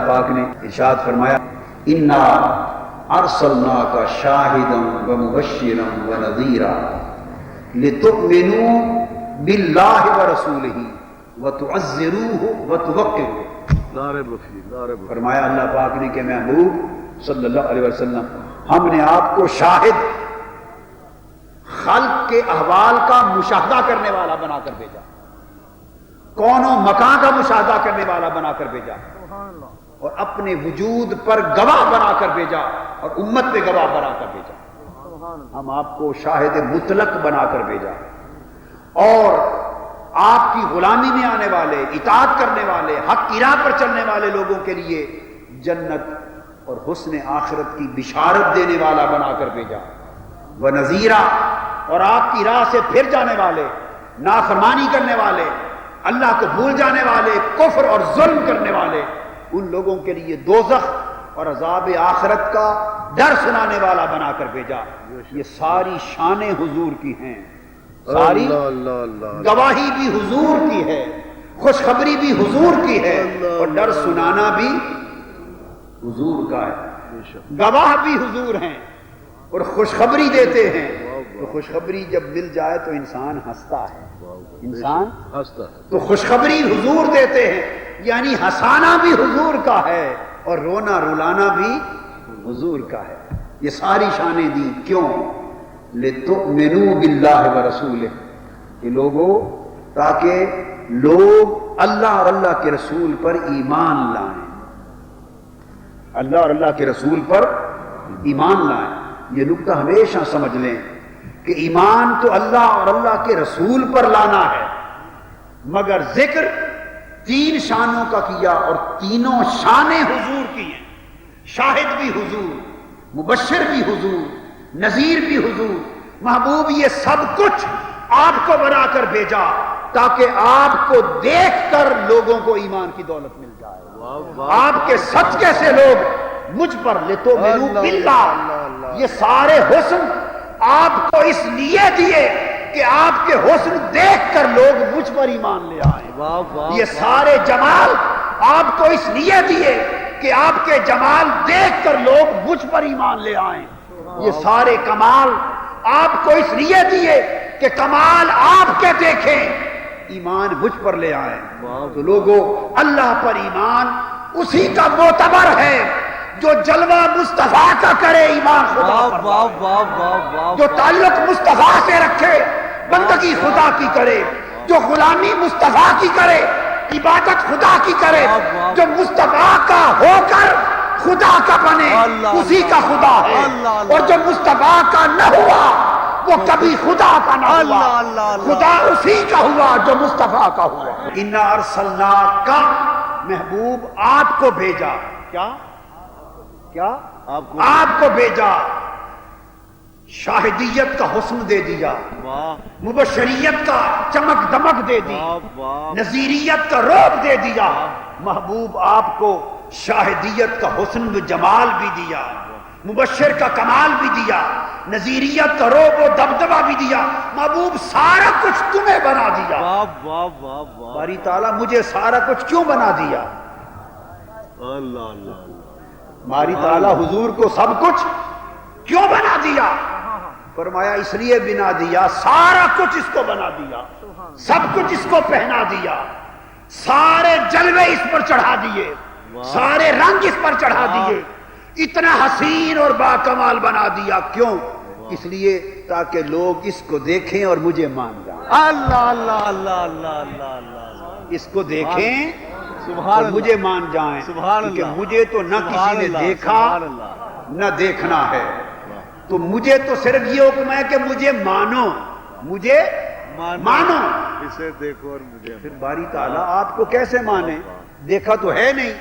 اللہ پاک نے ارشاد فرمایا انا ارسلنا کا شاہدم و مبشرم و نذیرا لتؤمنوا باللہ و رسولہ و تعزروہ و بفی فرمایا اللہ پاک نے کہ محبوب صلی اللہ علیہ وسلم ہم نے آپ کو شاہد خلق کے احوال کا مشاہدہ کرنے والا بنا کر بھیجا۔ کون و مکان کا مشاہدہ کرنے والا بنا کر بھیجا۔ اور اپنے وجود پر گواہ بنا کر بھیجا اور امت پہ گواہ بنا کر بھیجا۔ ہم آپ کو شاہد مطلق بنا کر بھیجا۔ اور آپ کی غلامی میں آنے والے، اطاعت کرنے والے، حق ارا پر چلنے والے لوگوں کے لیے جنت اور حسن آخرت کی بشارت دینے والا بنا کر بھیجا۔ وہ نذیرہ اور آپ کی راہ سے پھر جانے والے، نافرمانی کرنے والے، اللہ کو بھول جانے والے، کفر اور ظلم کرنے والے ان لوگوں کے لیے دوزخ اور عذاب آخرت کا ڈر سنانے والا بنا کر بھیجا۔ یہ ساری شانیں حضور کی ہیں۔ ساری اللہ اللہ اللہ گواہی بھی حضور کی ہے خوشخبری بھی حضور کی ہے اور ڈر سنانا بھی حضور کا ہے۔ گواہ بھی حضور ہیں اور خوشخبری دیتے ہیں۔ تو خوشخبری جب مل جائے تو انسان ہنستا ہے۔ انسان ہنستا ہے۔ تو خوشخبری حضور دیتے ہیں۔ یعنی ہنسانا بھی حضور کا ہے اور رونا رلانا بھی حضور کا ہے۔ یہ ساری شانیں دی کیوں؟ لِتُؤْمِنُوا بِاللَّهِ وَرَسُولِهِ کہ لوگوں، تاکہ لوگ اللہ اور اللہ کے رسول پر ایمان لائیں۔ اللہ اور اللہ کے رسول پر ایمان لائیں۔ یہ نقطہ ہمیشہ سمجھ لیں کہ ایمان تو اللہ اور اللہ کے رسول پر لانا ہے، مگر ذکر تین شانوں کا کیا اور تینوں شانیں حضور کی ہیں۔ شاہد بھی حضور مبشر بھی حضور نذیر بھی حضور محبوب یہ سب کچھ آپ کو بنا کر بھیجا تاکہ آپ کو دیکھ کر لوگوں کو ایمان کی دولت مل جائے۔ آپ کے صدقے سے لوگ مجھ پر لے تو۔ یہ سارے حسن آپ کو اس لیے دیے کہ آپ کے حسن دیکھ کر لوگ مجھ پر ایمان لے آئے۔ یہ سارے جمال آپ کو اس لیے دیے کہ آپ کے جمال دیکھ کر لوگ مجھ پر ایمان لے آئیں۔ یہ سارے کمال آپ کو اس لیے دیے کہ کمال آپ کے دیکھیں ایمان مجھ پر لے آئیں۔ واہ تو لوگوں اللہ پر ایمان اسی کا معتبر ہے جو جلوہ مصطفیٰ کا کرے ایمان خدا پر جو تعلق مصطفیٰ سے رکھے۔ بندگی خدا کی کرے جو غلامی مصطفیٰ کی کرے عبادت خدا کی کرے۔ جو مصطفیٰ کا ہو کر خدا کا بنے اسی کا خدا ہے۔ اور جو مصطفیٰ کا نہ ہوا وہ کبھی خدا کا نہ ہوا۔ خدا اسی کا ہوا جو مصطفیٰ کا ہوا انا ارسلنا کا محبوب آپ کو بھیجا۔ کیا؟ کیا؟ آپ کو بھیجا۔ شاہدیت کا حسن دے دیا۔ مبشریت کا چمک دمک دے دی۔ نذیریت کا روب دے دیا۔ محبوب آپ کو شاہدیت کا حسن و جمال بھی دیا۔ مبشر کا کمال بھی دیا۔ نذیریت کا روب و دبدبہ بھی دیا۔ محبوب سارا کچھ تمہیں بنا دیا۔ باری تعالیٰ مجھے سارا کچھ کیوں بنا دیا؟ اللہ اللہ ماری تعالیٰ حضور کو سب کچھ کیوں بنا دیا؟ فرمایا اس لیے بنا دیا سارا کچھ اس کو بنا دیا۔ سب کچھ اس کو پہنا دیا۔ سارے جلوے اس پر چڑھا دیے۔ سارے رنگ اس پر چڑھا۔ دیے۔ اتنا حسین اور باکمال بنا دیا۔ کیوں؟ اس لیے تاکہ لوگ اس کو دیکھیں اور مجھے مان جائیں۔ اللہ اللہ اللہ اللہ اللہ اللہ۔ اس کو دیکھیں سبحان اور مجھے مان جائیں۔ سبحان کیونکہ اللہ۔ مجھے تو نہ کسی نے دیکھا نہ دیکھنا ہے۔ تو مجھے تو صرف یہ حکم ہے کہ مجھے مانو مجھے مانو اسے دیکھو اور مجھے پھر باری تعالیٰ آپ کو کیسے مانے دیکھا تو ہے نہیں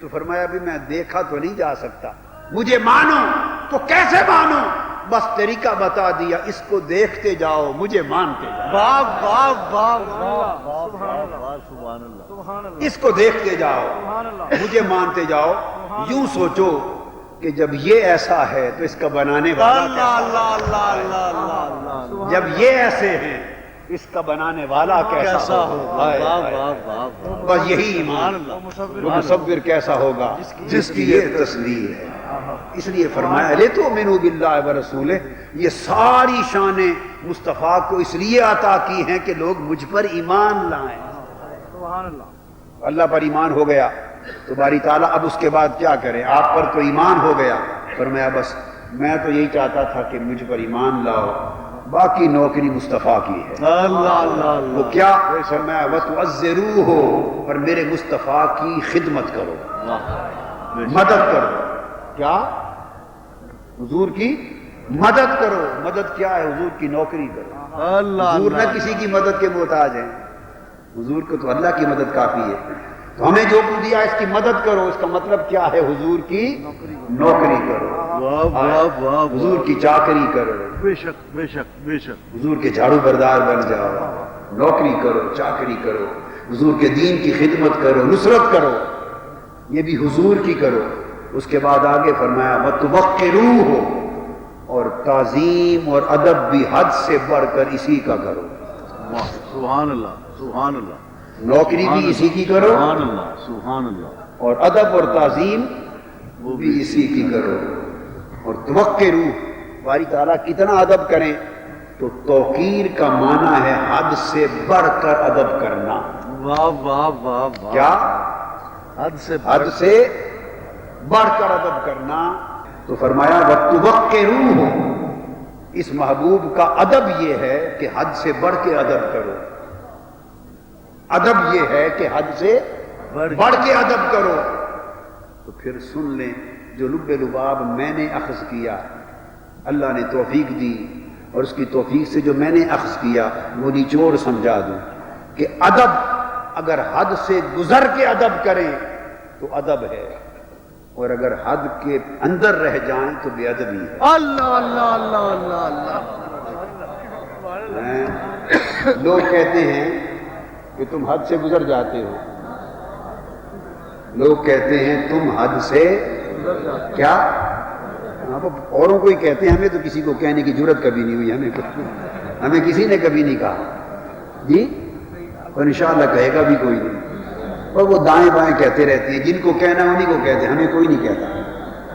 تو فرمایا بھی میں دیکھا تو نہیں جا سکتا مجھے مانو تو کیسے مانو بس طریقہ بتا دیا اس کو دیکھتے جاؤ مجھے مانتے جاؤ واہ واہ واہ واہ واہ واہ واہ سبحان اللہ اس کو دیکھتے جاؤ مجھے مانتے جاؤ یوں سوچو کہ جب یہ ایسا ہے تو اس کا بنانے والا اللہ کیسا اللہ اللہ اللہ اللہ اللہ جب یہ ایسے ہیں اس کا بنانے والا کیسا ہوگا؟ بس یہی ایمان وہ مصور کیسا ہوگا؟ جس کی یہ تصویر ہے۔ اس لیے فرمایا لے تو مینو باللہ و رسول یہ ساری شانیں مصطفیٰ کو اس لیے عطا کی ہیں کہ لوگ مجھ پر ایمان لائیں۔ اللہ پر ایمان ہو گیا۔ تو باری تعالیٰ اب اس کے بعد کیا کرے آپ پر تو ایمان ہو گیا۔ فرمایا بس میں تو یہی چاہتا تھا کہ مجھ پر ایمان لاؤ۔ باقی نوکری مصطفیٰ کی ہے۔ اللہ اللہ وہ کیا؟ فرمایا وَتُعَزِّرُوهُ۔ ہو اور میرے مصطفیٰ کی خدمت کرو۔ مدد کرو۔ کیا؟ حضور کی مدد کرو۔ مدد کیا ہے؟ حضور کی نوکری کرو۔ اللہ حضور نہ کسی کی مدد کے محتاج ہیں۔ حضور کو تو اللہ کی مدد کافی ہے۔ تو ہمیں جو کچھ دیا اس کی مدد کرو اس کا مطلب کیا ہے؟ حضور کی نوکری کرو۔ حضور کی چاکری کرو۔ بے شک بے شک بے شک۔ حضور کے جھاڑو بردار بن جاؤ۔ نوکری کرو چاکری کرو۔ حضور کے دین کی خدمت کرو نصرت کرو۔ یہ بھی حضور کی کرو۔ اس کے بعد آگے فرمایا متوقع ہو اور تعظیم اور ادب بھی حد سے بڑھ کر اسی کا کرو۔ سبحان اللہ سبحان اللہ۔ نوکری بھی اسی کی کرو سبحان اللہ سبحان اللہ۔ اور ادب اور تعظیم وہ بھی اسی کی کرو۔ اور توقع روح باری تعالیٰ کتنا ادب کریں تو توقیر کا معنی ہے حد سے بڑھ کر ادب کرنا۔ واہ واہ واہ واہ۔ کیا؟ حد سے حد سے بڑھ کر ادب کرنا۔ تو فرمایا وقت روح۔ اس محبوب کا ادب یہ ہے کہ حد سے بڑھ کے ادب کرو۔ ادب یہ ہے کہ حد سے بڑھ کے ادب کرو۔ تو پھر سن لیں جو لب لباب میں نے اخذ کیا۔ اللہ نے توفیق دی اور اس کی توفیق سے جو میں نے اخذ کیا وہ نچوڑ سمجھا دوں کہ ادب اگر حد سے گزر کے ادب کریں تو ادب ہے۔ اور اگر حد کے اندر رہ جائیں تو بے ادبی ہے۔ اللہ اللہ اللہ اللہ اللہ؟ لوگ کہتے ہیں کہ تم حد سے گزر جاتے ہو۔ لوگ کہتے ہیں تم حد سے کیا؟ ہاں، اوروں کو ہی کہتے ہیں، ہمیں تو کسی کو کہنے کی ضرورت کبھی نہیں ہوئی، ہمیں ہمیں کسی نے کبھی نہیں کہا۔ جی؟ اور انشاءاللہ کہے گا بھی کوئی نہیں۔ اور وہ دائیں بائیں کہتے رہتے ہیں، جن کو کہنا انہیں کو کہتے ہیں، ہمیں کوئی نہیں کہتا۔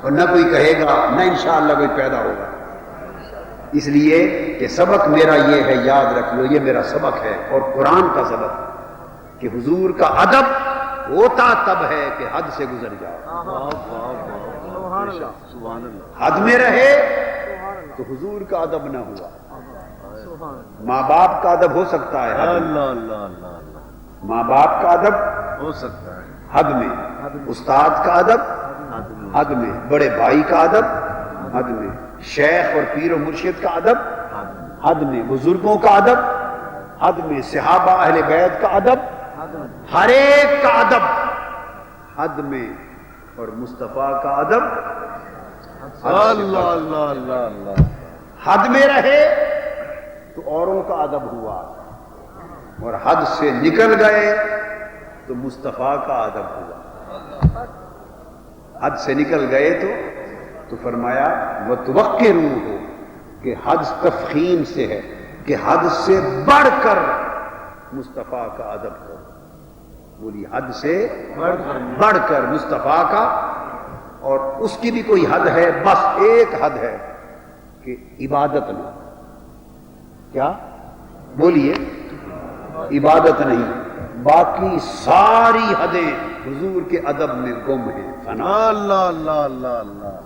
اور نہ کوئی کہے گا، نہ انشاءاللہ کوئی پیدا ہوگا۔ اس لیے کہ سبق میرا یہ ہے یاد رکھ لو یہ میرا سبق ہے اور قرآن کا سبق کہ حضور کا ادب ہوتا تب ہے کہ حد سے گزر جاؤ حد میں رہے تو حضور کا ادب نہ ہوا۔ ماں باپ کا ادب ہو سکتا ہے ماں باپ کا ادب ہو سکتا ہے۔ حد میں۔ استاد کا ادب حد میں۔ بڑے بھائی کا ادب حد میں۔ شیخ اور پیر و مرشد کا ادب حد میں بزرگوں کا ادب حد میں صحابہ اہل بیت کا ادب ہر ایک کا ادب حد میں اور مصطفیٰ کا ادب اللہ اللہ اللہ اللہ۔ حد میں رہے تو اوروں کا ادب ہوا۔ اور حد سے نکل گئے تو مصطفیٰ کا ادب ہوا۔ حد سے نکل گئے تو تو فرمایا وہ توقع روح ہو کہ حد تفخیم سے ہے، کہ حد سے بڑھ کر مصطفیٰ کا ادب کرو بولی حد سے بڑھ کر بڑھ کر مصطفیٰ کا، اور اس کی بھی کوئی حد ہے، بس ایک حد ہے، کہ عبادت نہ کیا؟ بولیے، عبادت نہیں۔ باقی ساری حدیں حضور کے ادب میں گم ہیں۔ فنا اللہ اللہ اللہ اللہ۔